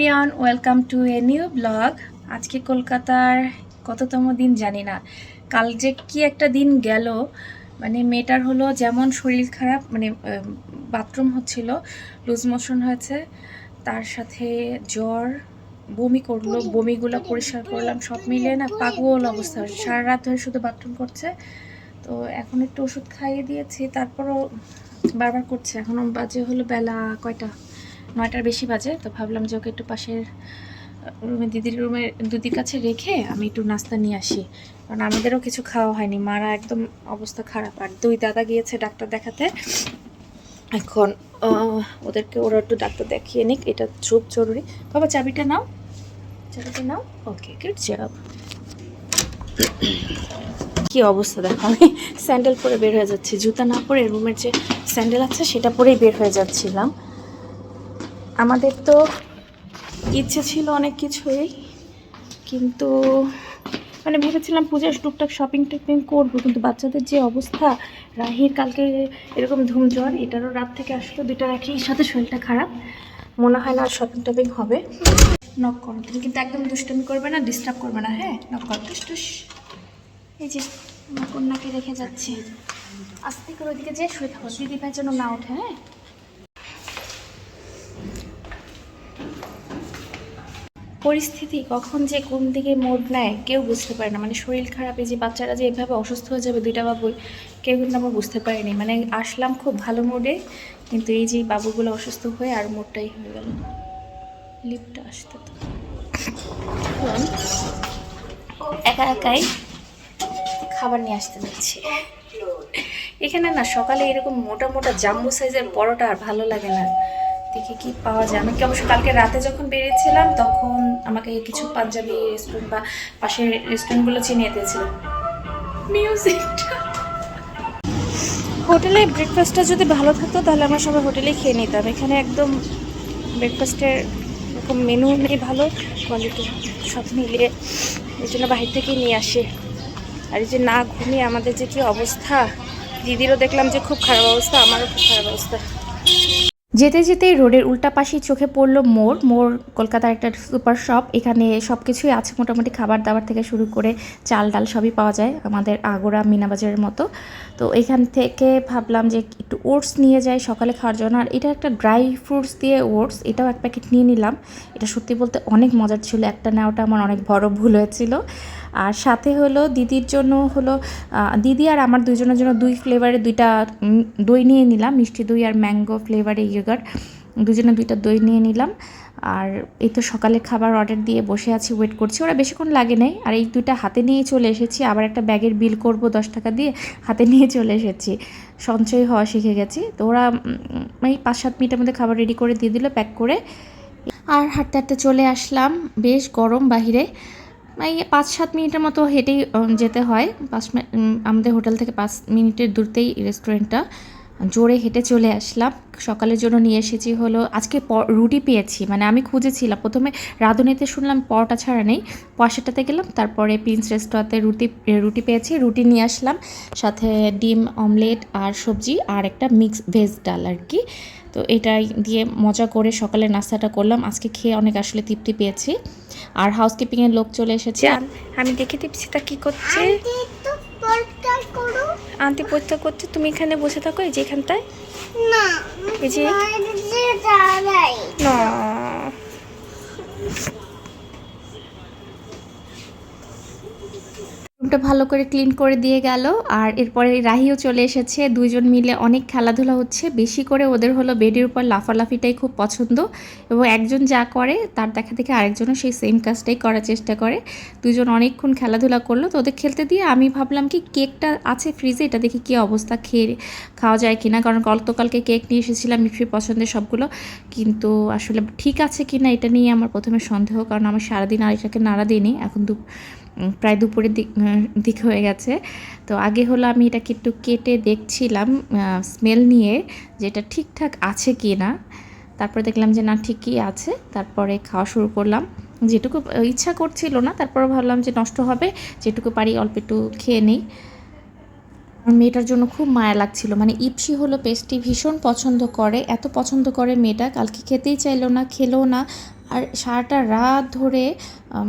Everyone welcome to a new blog. আজকে কলকাতার কততম দিন জানি না। কাল যে কি একটা দিন গেল মানে মেয়েটার হলো যেমন শরীর খারাপ মানে বাথরুম হচ্ছিল, লুজ মোশন হয়েছে, তার সাথে জ্বর, বমি করল, বমিগুলো পরিষ্কার করলাম, সব মিলিয়ে না পাগল অবস্থা সারা রাত ধরে শুধু বাথরুম করছে, তো এখন একটু ওষুধ খাইয়ে দিয়েছি, তারপরও বারবার করছে। এখনও বাজে হলো বেলা কয়টা? নয়টার বেশি বাজে, তো ভাবলাম যে ওকে একটু পাশের রুমে, দিদির রুমে দিদির কাছে রেখে আমি একটু নাস্তা নিয়ে আসি। কারণ আমাদেরও কিছু খাওয়া হয়নি, মারা একদম অবস্থা খারাপ। আর দুই দাদা গিয়েছে ডাক্তার দেখাতে। এখন ওদেরকে ওরা একটু ডাক্তার দেখিয়ে নিক, এটা খুব জরুরি। বাবা, চাবিটা নাও। চাবিটা নাও। ওকে গুড জব কি অবস্থা দেখো, আমি স্যান্ডেল পরে বের হয়ে যাচ্ছি। জুতা না পরে রুমের যে স্যান্ডেল আছে, সেটা পরেই বের হয়ে যাচ্ছিলাম। আমাদের তো ইচ্ছে ছিল অনেক কিছুই, কিন্তু মানে ভেবেছিলাম পূজার টুকটাক শপিং টপিং করব, কিন্তু বাচ্চাদের যে অবস্থা, রাহির কালকে এরকম ধুমঝড় এটারও রাত থেকে আসলো দুইটার একই সাথে শরীরটা খারাপ, মনে হয় না আর শপিং টপিং হবে। নক করো, তুমি কিন্তু একদম দুষ্টমি করবে না ডিস্টার্ব করবে না হ্যাঁ? নক করো, টুস এই যে, আমার কন্যাকে রেখে যাচ্ছি। আস্তে করে ওইদিকে যে শুয়ে থাকো দিদি ভাই যেন না ওঠে হ্যাঁ? পরিস্থিতি কখন যে কোন দিকে মোড় নেয়, কেউ বুঝতে পারে না। মানে শরীর খারাপ যে বাচ্চারা যে এভাবে অসুস্থ হয়ে যাবে, দুইটা বাবুই, কেউ কিন্তু আমরা বুঝতে পারিনি। মানে আসলাম খুব ভালো মোডে, কিন্তু এই যে বাবুগুলো অসুস্থ হয়ে আর মোড়টাই হয়ে গেল। লিফটটা আসতে তো। একা একাই খাবার নিয়ে আসতে যাচ্ছি। এখানে না সকালে এরকম মোটা মোটা জাম্বু সাইজের পরোটা আর ভালো লাগে না। দেখি কি পাওয়া যায়? আমি কি অবশ্য কালকে রাতে যখন বেরিয়েছিলাম, তখন আমাকে কিছু পাঞ্জাবি রেস্টুরেন্ট বা পাশের রেস্টুরেন্টগুলো চিনিয়ে দিয়েছিল। হোটেলে ব্রেকফাস্টটা যদি ভালো থাকতো, তাহলে আমরা সবাই হোটেলেই খেয়ে নিতাম। এখানে একদম ব্রেকফাস্টের এরকম মেনু নেই ভালো কোয়ালিটি সব মিলিয়ে। এই জন্য বাহির থেকেই নিয়ে আসি। আর এই যে না ঘুমিয়ে আমাদের যে কি অবস্থা, দিদিরও দেখলাম যে খুব খারাপ অবস্থা, আমারও খুব খারাপ অবস্থা। যেতে যেতেই রোডের উল্টা পাশেই চোখে পড়ল মোড়। মোর কলকাতার একটা সুপার শপ। এখানে সব কিছুই আছে মোটামুটি। খাবার দাবার থেকে শুরু করে চাল ডাল সবই পাওয়া যায় আমাদের আগোড়া মিনাবাজারের মতো। তো এখান থেকে ভাবলাম যে একটু ওটস নিয়ে যাই সকালে খাওয়ার জন্য। আর এটা একটা ড্রাই ফ্রুটস দিয়ে ওটস, এটাও এক প্যাকেট নিয়ে নিলাম। এটা সত্যি বলতে অনেক মজার ছিল। একটা নেওয়াটা আমার অনেক বড় ভুল হয়েছিল। আর সাথে হলো দিদির জন্য হলো দিদি আর আমার দুজনের জন্য দুই ফ্লেভারের দুইটা দই নিয়ে নিলাম, মিষ্টি দই আর ম্যাঙ্গো ফ্লেভারে ইয়োগার্ট দুজনে দুইটা দই নিয়ে নিলাম। আর এই তো সকালে খাবার অর্ডার দিয়ে বসে আছি ওয়েট করছি। ওরা বেশিক্ষণ লাগে নাই, আর এই দুইটা হাতে নিয়ে চলে এসেছি। আবার একটা ব্যাগের বিল করব দশ টাকা দিয়ে, হাতে নিয়ে চলে এসেছি। সঞ্চয় হওয়া শিখে গেছি। তো ওরা এই পাঁচ সাত মিনিটের মধ্যে খাবার রেডি করে দিয়ে দিল প্যাক করে। আর হাঁটতে হাঁটতে চলে আসলাম। বেশ গরম বাহিরে। এই পাঁচ সাত মিনিটের মতো হেঁটেই যেতে হয়। পাঁচ আমাদের হোটেল থেকে পাঁচ মিনিটের দূরতেই রেস্টুরেন্টটা জোরে হেঁটে চলে আসলাম। সকালের জন্য নিয়ে এসেছি হলো, আজকে রুটি পেয়েছি। মানে আমি খুঁজেছিলাম। প্রথমে রাঁধুনিতে শুনলাম পরোটা ছাড়া নেই। পয়সাটাতে গেলাম, তারপরে প্রিন্স রেস্টোরাঁতে রুটি রুটি পেয়েছি। রুটি নিয়ে আসলাম। সাথে ডিম, অমলেট আর সবজি আর একটা মিক্স ভেজ ডাল আর কি। তো এটাই দিয়ে মজা করে সকালে নাস্তাটা করলাম। আজকে খেয়ে অনেক আসলে তৃপ্তি পেয়েছি। আর হাউসকিপিংয়ের লোক চলে এসেছে। আমি দেখে দিচ্ছি তা কি করছে। আন্টি পরিষ্কার পরীক্ষা করছে তুমি এখানে বসে থাকো এই যে এখানটায়। না এই যে। না। রুমটা ভালো করে ক্লিন করে দিয়ে গেল। আর এরপরে রাহিও চলে এসেছে। দুইজন মিলে অনেক খেলাধুলা হচ্ছে। বেশি করে ওদের হলো বেডের উপর লাফালাফিটাই খুব পছন্দ। এবং একজন যা করে, তার দেখা দেখে আরেকজনও সেই সেম কাজটাই করার চেষ্টা করে। দুজন অনেকক্ষণ খেলাধুলা করল। তো ওদের খেলতে দিয়ে আমি ভাবলাম কি, কেকটা আছে ফ্রিজে এটা দেখি কী অবস্থা, খেয়ে খাওয়া যায় কিনা? কারণ গতকালকে কেক নিয়ে এসেছিলাম, মিফির পছন্দের সবগুলো। কিন্তু আসলে ঠিক আছে কিনা এটা নিয়ে আমার প্রথমে সন্দেহ, কারণ আমার সারাদিন আর এটাকে নাড়া দিইনি এখন দু প্রায় দুপুরের দিক দিক হয়ে গেছে। তো আগে হলো আমি এটাকে একটু কেটে দেখছিলাম স্মেল নিয়ে যে এটা ঠিকঠাক আছে কি না। তারপরে দেখলাম যে না, ঠিকই আছে। তারপরে খাওয়া শুরু করলাম। যেটুকু ইচ্ছা করছিল না, তারপরে ভাবলাম যে নষ্ট হবে, যেটুকু পারি অল্প একটু খেয়ে নিই। আমার মেয়েটার জন্য খুব মায়া লাগছিল। মানে ইপসি হলো পেস্টটি ভীষণ পছন্দ করে, এত পছন্দ করে মেয়েটা। কালকে খেতেই চাইলো না, খেলো না। আর সারাটা রাত ধরে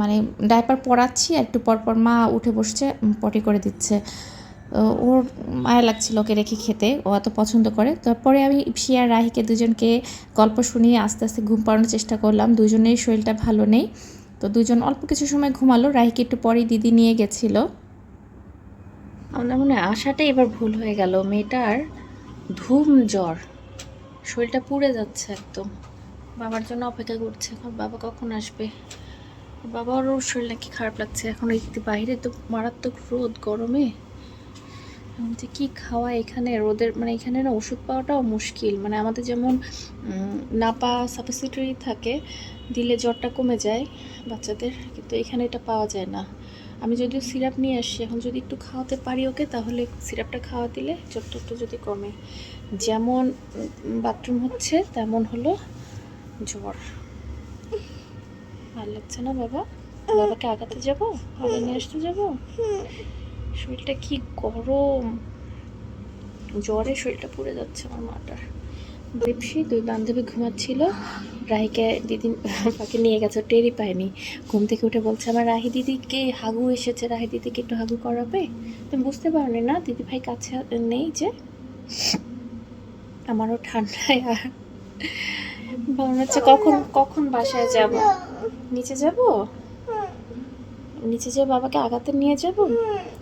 মানে ডাইপার পরাচ্ছি একটু পর পর মা উঠে বসছে পটি করে দিচ্ছে। ওর মায়া লাগছিল ওকে রেখে খেতে, ও এত পছন্দ করে। তারপরে আমি ইপসি আর রাহিকে দুজনকে গল্প শুনিয়ে আস্তে আস্তে ঘুম পাড়ানোর চেষ্টা করলাম। দুজনের শরীরটা ভালো নেই। তো দুজন অল্প কিছু সময় ঘুমালো। রাহিকে একটু পরেই দিদি নিয়ে গেছিল। আমাদের মনে হয় আশাটাই এবার ভুল হয়ে গেল। মেয়েটার ধুম জ্বর। শরীরটা পুড়ে যাচ্ছে একদম। বাবার জন্য অপেক্ষা করছে। এখন বাবা কখন আসবে? বাবারও শরীর নাকি খারাপ লাগছে। এখন এই বাইরে, তো মারাত্মক রোদ গরমে। যে কি খাওয়া এখানে? রোদের মানে এখানে না ওষুধ পাওয়াটাও মুশকিল। মানে আমাদের যেমন নাপা সাপোসিটরি থাকে, দিলে জ্বরটা কমে যায় বাচ্চাদের, কিন্তু এখানে এটা পাওয়া যায় না। আমি যদিও সিরাপ নিয়ে আসি, এখন যদি একটু খাওয়াতে পারি ওকে, তাহলে সিরাপটা খাওয়া দিলে জ্বরটা যদি কমে। যেমন বাথরুম হচ্ছে, তেমন হলো। জ্বর। ভালো লাগছে না বাবা? বাবাকে আগাতে যাব? বাবা নিয়ে আসতে যাব? শরীরটা কি গরম। জ্বরে শরীরটা পুড়ে যাচ্ছে আমার মাটার। দীপসি দুই বান্ধবী ঘুমাচ্ছিল। রাহিকে দিদি পাকে নিয়ে গেছে ও টেরই পায়নি। ঘুম থেকে উঠে বলছে, আমার রাহি দিদিকে হাগু এসেছে। রাহি দিদিকে একটু হাগু করাবে? তুমি বুঝতে পারোনি না, দিদি ভাই কাছে নেই যে। আমারও ঠান্ডায় আর মনে হচ্ছে কখন কখন বাসায় যাব? নিচে যাব? নিচে যেয়ে বাবাকে আগাতে নিয়ে যাব?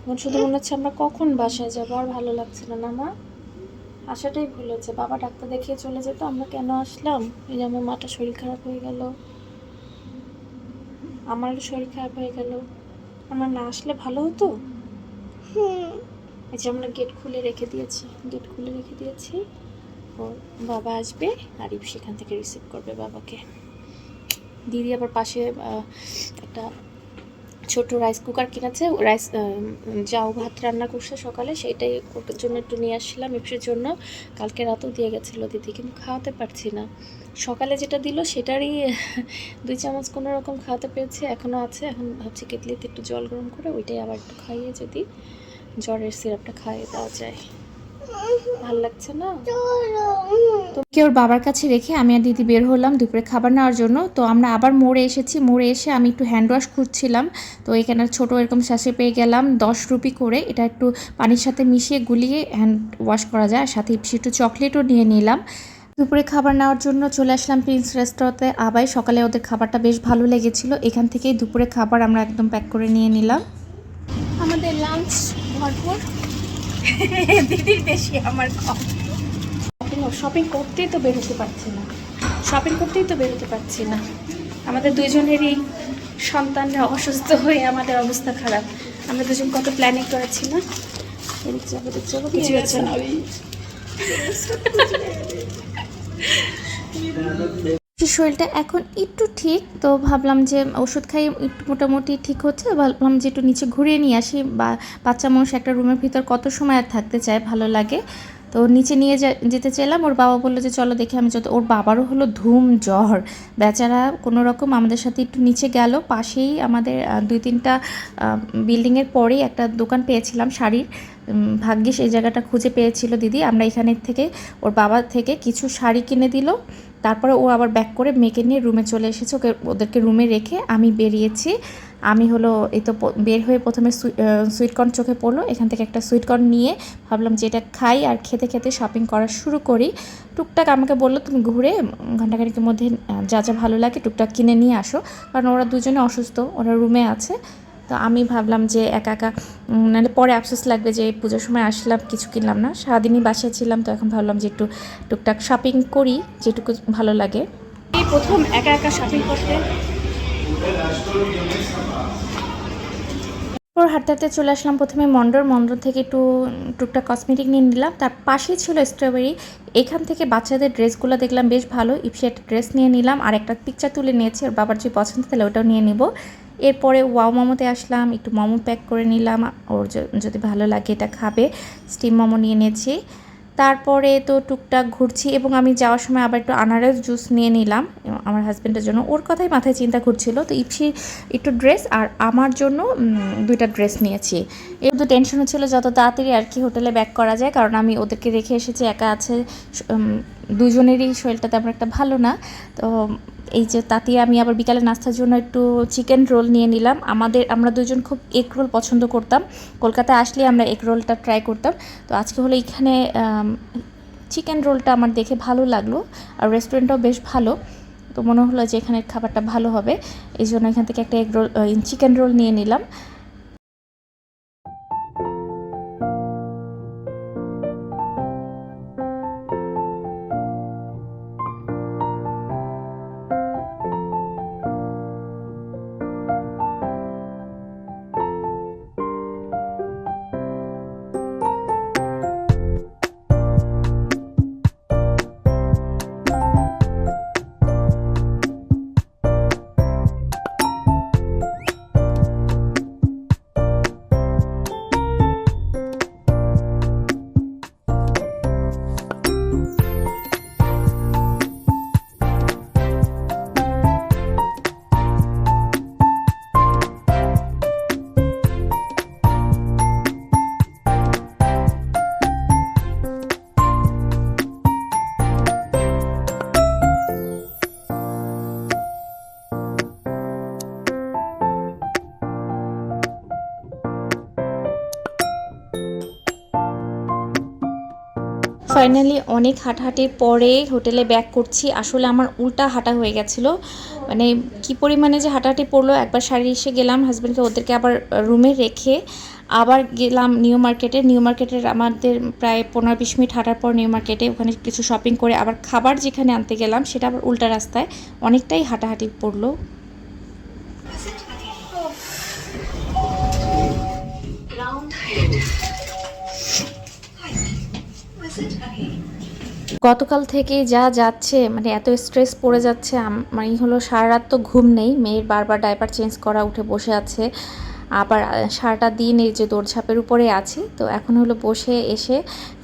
এখন শুধু মনে হচ্ছে আমরা কখন বাসায় যাব? আর ভালো লাগছে না না মা। আসাটাই ভুল হচ্ছে। বাবা ডাক্তার দেখিয়ে চলে যেত আমরা কেন আসলাম? এই যে আমার মাটা শরীর খারাপ হয়ে গেল। আমারও শরীর খারাপ হয়ে গেল। আমরা না আসলে ভালো হতো? এই যে আমরা গেট খুলে রেখে দিয়েছি। গেট খুলে রেখে দিয়েছি। ওর বাবা আসবে আর ইপ সেখান থেকে রিসিভ করবে বাবাকে। দিদি আবার পাশে একটা ছোট রাইস কুকার কিনেছে রাইস যাও ভাত রান্না করছে সকালে সেইটাই ওর জন্য একটু নিয়ে আসছিলাম ইপসির জন্য। কালকে রাতেও দিয়ে গেছিল দিদি, কিন্তু খাওয়াতে পারছি না। সকালে যেটা দিল সেটারই দুই চামচ কোনো রকম খাওয়াতে পেরেছে এখনও আছে। এখন ভাবছি কেটলিতে একটু জল গরম করে ওইটাই আবার একটু খাইয়ে যদি জ্বরের সিরাপটা খাইয়ে দেওয়া যায়। ভালো লাগছে না? তো কে ওর বাবার কাছে রেখে আমি আর দিদি বের হলাম দুপুরে খাবার নেওয়ার জন্য। তো আমরা আবার মোড়ে এসেছি। মোড়ে এসে আমি একটু হ্যান্ড ওয়াশ খুঁজছিলাম। তো এখানে ছোট এরকম শ্বাসে পেয়ে গেলাম দশ রুপি করে। এটা একটু পানির সাথে মিশিয়ে গুলিয়ে হ্যান্ড ওয়াশ করা যায়। আর সাথে একটু চকলেটও নিয়ে নিলাম। দুপুরে খাবার নেওয়ার জন্য চলে আসলাম প্রিন্স রেস্তোরাঁতে আবার সকালে ওদের খাবারটা বেশ ভালো লেগেছিল। এখান থেকেই দুপুরে খাবার আমরা একদম প্যাক করে নিয়ে নিলাম। আমাদের লাঞ্চ ভরপুর। দিদির বেশি আমার কম। শপিং করতেই তো বেরোতে পারছি না। শপিং করতেই তো বেরোতে পারছি না। আমাদের দুজনেরই সন্তানরা অসুস্থ হয়ে আমাদের অবস্থা খারাপ। আমরা দুজন কত প্ল্যানিং করেছি না? এদিক যাব এদিক যাব কিছু হচ্ছে না। শরীরটা এখন একটু ঠিক তো ভাবলাম যে ওষুধ খাই একটু মোটামুটি ঠিক হচ্ছে। ভাবলাম যে একটু নিচে ঘুরিয়ে নিয়ে আসি। বা বাচ্চা মানুষ একটা রুমের ভিতর কত সময় আর থাকতে চায় ভালো লাগে। তো নিচে নিয়ে যেতে চাইলাম। ওর বাবা বলল যে চলো দেখে আমি যত ওর বাবারও হলো ধুম জ্বর। বেচারা কোনো রকম আমাদের সাথে একটু নিচে গেল। পাশেই আমাদের দুই তিনটা বিল্ডিংয়ের পরেই একটা দোকান পেয়েছিলাম শাড়ির। উম, ভাগ্যিস এই জায়গাটা খুঁজে পেয়েছিল দিদি। আমরা এখানের থেকে ওর বাবা থেকে কিছু শাড়ি কিনে দিল। তারপরে ও আবার ব্যাক করে মেয়েকে নিয়ে রুমে চলে এসেছে। ওকে ওদেরকে রুমে রেখে আমি বেরিয়েছি। আমি হলো এই তো বের হয়ে প্রথমে সুইটকর্ন চোখে পড়ল। এখান থেকে একটা সুইটকর্ন নিয়ে ভাবলাম যে এটা খাই আর খেতে খেতে শপিং করা শুরু করি। টুকটাক আমাকে বলল তুমি ঘুরে উম, ঘন্টাখানেকের মধ্যে যা যা ভালো লাগে টুকটাক কিনে নিয়ে আসো। কারণ ওরা দুজনে অসুস্থ ওরা রুমে আছে। তো আমি ভাবলাম যে একা একা নাহলে পরে আফসোস লাগবে যে পুজোর সময় আসলাম কিছু কিনলাম না। সারাদিনই বাসায় ছিলাম তো এখন ভাবলাম যে একটু টুকটাক শপিং করি যেটুকু ভালো লাগে। এই প্রথম একা একা শপিং করতে? তারপর হাঁটতে হাঁটতে চলে আসলাম প্রথমে মন্ডর। মন্ডর থেকে একটু উম, টুকটাক কসমেটিক নিয়ে নিলাম। তার পাশেই ছিল স্ট্রবেরি এখান থেকে বাচ্চাদের ড্রেসগুলো দেখলাম বেশ ভালো। ইপসি একটা ড্রেস নিয়ে নিলাম আর একটা পিকচার তুলে নিয়েছি। ওর বাবার যদি পছন্দ তাহলে ওটাও নিয়ে নিব। এরপরে, ওয়াও, মোমোতে আসলাম, একটু মোমো প্যাক করে নিলাম, ওর যদি ভালো লাগে এটা খাবে। স্টিম মোমো নিয়ে নিয়েছি। তারপরে তো টুকটাক ঘুরছি এবং আমি যাওয়ার সময় আবার একটু আনারস জুস নিয়ে নিলাম। আমার হাজব্যান্ডের জন্য ওর কথাই মাথায় চিন্তা ঘুরছিল। তো ইপসির একটু ড্রেস আর আমার জন্য দুইটা ড্রেস নিয়েছি। এর তো টেনশন হচ্ছিল যত তাড়াতাড়ি আর কি হোটেলে ব্যাক করা যায়, কারণ আমি ওদেরকে রেখে এসেছি, একা আছে দুজনেরই শরীরটা তেমন একটা ভালো না। তো এই যে তাতে আমি আবার বিকালে নাস্তার জন্য একটু চিকেন রোল নিয়ে নিলাম। আমাদের, আমরা দুজন খুব এগ রোল পছন্দ করতাম। কলকাতায় আসলে আমরা এগ রোলটা ট্রাই করতাম। তো আজকে হলো এইখানে চিকেন রোলটা আমার দেখে ভালো লাগল আর রেস্টুরেন্টটাও বেশ ভালো। তো মনে হলো যে এখানের খাবারটা ভালো হবে। এই জন্য এখান থেকে একটা এগ রোল চিকেন রোল নিয়ে নিলাম। ফাইনালি অনেক হাঁটাহাঁটির পরে হোটেলে ব্যাক করছি। আসলে আমার উল্টা হাঁটা হয়ে গেছিল। মানে কি পরিমাণে যে হাঁটাহাঁটি পড়ল, একবার শাড়ি এসে গেলাম হাজব্যান্ডকে ওদেরকে আবার রুমে রেখে আবার গেলাম নিউ মার্কেটে নিউ মার্কেটের আমাদের প্রায় পনেরো বিশ মিনিট হাঁটার পর নিউ মার্কেটে ওখানে কিছু শপিং করে আবার খাবার যেখানে আনতে গেলাম, সেটা আবার উল্টা রাস্তায় অনেকটাই হাঁটাহাঁটি পড়ল। গতকাল থেকে যা যাচ্ছে মানে এত স্ট্রেস পড়ে যাচ্ছে মানে হলো সারা রাত তো ঘুম নেই, মেয়ের বারবার ডাইপার চেঞ্জ করা, উঠে বসে আছে, আবার সারাটা দিন এই যে দৌড়ঝাঁপের উপরে আছি, তো এখন হলো বসে এসে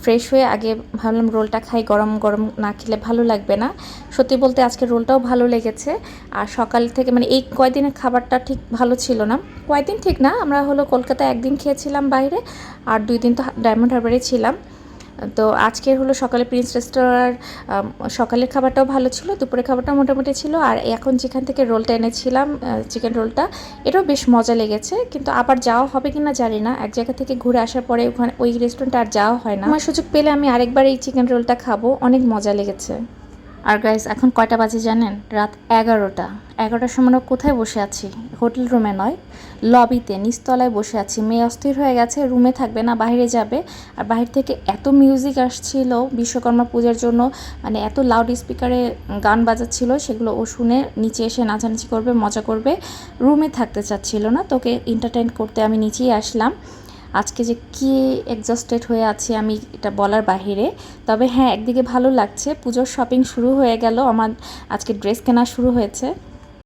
ফ্রেশ হয়ে আগে ভাবলাম রোলটা খাই, গরম গরম না খেলে ভালো লাগবে না। সত্যি বলতে আজকে রোলটাও ভালো লেগেছে, আর সকাল থেকে মানে এই কয়দিনের খাবারটা ঠিক ভালো ছিল না। কয়দিন ঠিক না, আমরা হলো কলকাতায় একদিন খেয়েছিলাম বাইরে, আর দুই দিন তো ডায়মন্ড হারবারে ছিলাম। তো আজকের হলো সকালে প্রিন্স রেস্তোরাঁর সকালের খাবারটাও ভালো ছিল, দুপুরের খাবারটাও মোটামুটি ছিল, আর এখন যেখান থেকে রোলটা এনেছিলাম চিকেন রোলটা এটাও বেশ মজা লেগেছে, কিন্তু আবার যাওয়া হবে কি না জানি না, এক জায়গা থেকে ঘুরে আসার পরে ওখানে ওই রেস্টুরেন্টে আর যাওয়া হয় না। আমার সুযোগ পেলে আমি আরেকবার এই চিকেন রোলটা খাব, অনেক মজা লেগেছে। আর গাইস এখন কয়টা বাজে জানেন? রাত এগারোটা। এগারোটার সময় আমরা কোথায় বসে আছি? হোটেল রুমে নয়, লবিতে, নিচতলায় বসে আছি। মেয়ে অস্থির হয়ে গেছে, রুমে থাকবে না, বাইরে যাবে। আর বাইরে থেকে এত মিউজিক আসছিল, বিশ্বকর্মা পূজার জন্য মানে এত লাউড স্পিকারে গান বাজাচ্ছিল, সেগুলো ও শুনে নিচে এসে নাচানাচি করবে, মজা করবে। রুমে থাকতে চাচ্ছিল না, তোকে এন্টারটেন করতে আমি নিচেই আসলাম। আজকে যে কি এক্সস্টেড হয়ে আছে আমি এটা বলার বাহিরে। তবে হ্যাঁ একদিকে ভালো লাগছে। পুজোর শপিং শুরু হয়ে গেল। আমার আজকে ড্রেস কেনা শুরু হয়েছে।